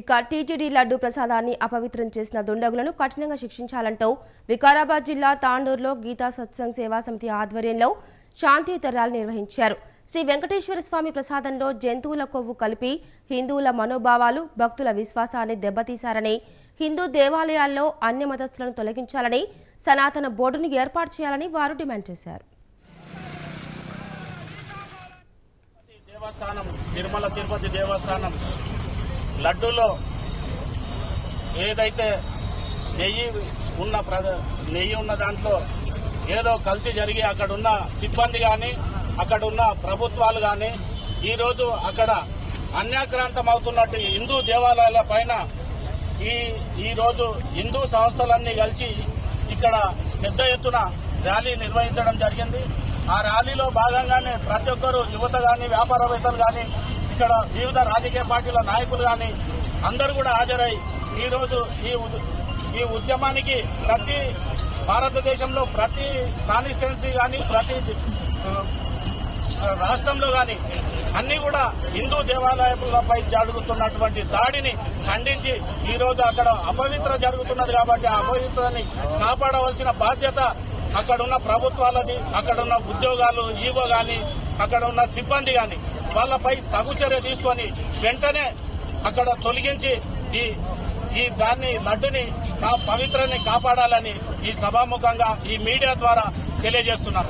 ఇక టీటీడీ లడ్డు ప్రసాదాన్ని అపవిత్రం చేసిన దుండగులను కఠినంగా శిక్షించాలంటూ వికారాబాద్ జిల్లా తాండూరులో గీతా సత్సంగ్ సేవా సమితి ఆధ్వర్యంలో శాంతియుతరాలు నిర్వహించారు. శ్రీ వెంకటేశ్వర స్వామి ప్రసాదంలో జంతువుల కొవ్వు కలిపి హిందువుల మనోభావాలు భక్తుల విశ్వాసాన్ని దెబ్బతీశారని హిందూ దేవాలయాల్లో అన్య మతస్థులను తొలగించాలని సనాతన బోర్డును ఏర్పాటు చేయాలని వారు డిమాండ్ చేశారు. దేవస్థానం తిరుమల తిరుపతి దేవస్థానం. లడ్డూలో ఏదైతే నెయ్యి ఉన్న ప్రద నెయ్యి ఉన్న దాంట్లో ఏదో కల్తీ జరిగి అక్కడున్న సిబ్బంది కానీ అక్కడున్న ప్రభుత్వాలు కానీ ఈరోజు అక్కడ అన్యాక్రాంతం అవుతున్నట్టు హిందూ దేవాలయాల పైన ఈ ఈరోజు హిందూ సంస్థలన్నీ కలిసి ఇక్కడ పెద్ద ఎత్తున ర్యాలీ నిర్వహించడం జరిగింది. ఆ ర్యాలీలో భాగంగానే ప్రతి ఒక్కరు యువత కానీ వ్యాపారవేత్తలు కానీ ఇక్కడ వివిధ రాజకీయ పార్టీల నాయకులు కానీ అందరూ కూడా హాజరై ఈరోజు ఈ ఉ- ఈ ఉద్యమానికి ప్రతి భారతదేశంలో ప్రతి కాన్స్టిట్యున్సీ కానీ ప్రతి రాష్ట్రంలో కానీ అన్ని కూడా హిందూ దేవాలయాలపై జరుగుతున్నటువంటి దాడిని ఖండించి ఈరోజు అక్కడ అపవిత్ర జరుగుతున్నది కాబట్టి ఆ అపవిత్రని కాపాడవలసిన బాధ్యత అక్కడున్న ప్రభుత్వాలది అక్కడున్న ఉద్యోగాలు ఈవో కానీ అక్కడ ఉన్న సిబ్బంది కానీ వాళ్ళపై తగు చర్య తీసుకొని వెంటనే అక్కడ తొలగించి ఈ ఈ దాన్ని లడ్డుని కా- పవిత్రని కాపాడాలని ఈ సభాముఖంగా ఈ మీడియా ద్వారా తెలియజేస్తున్నారు.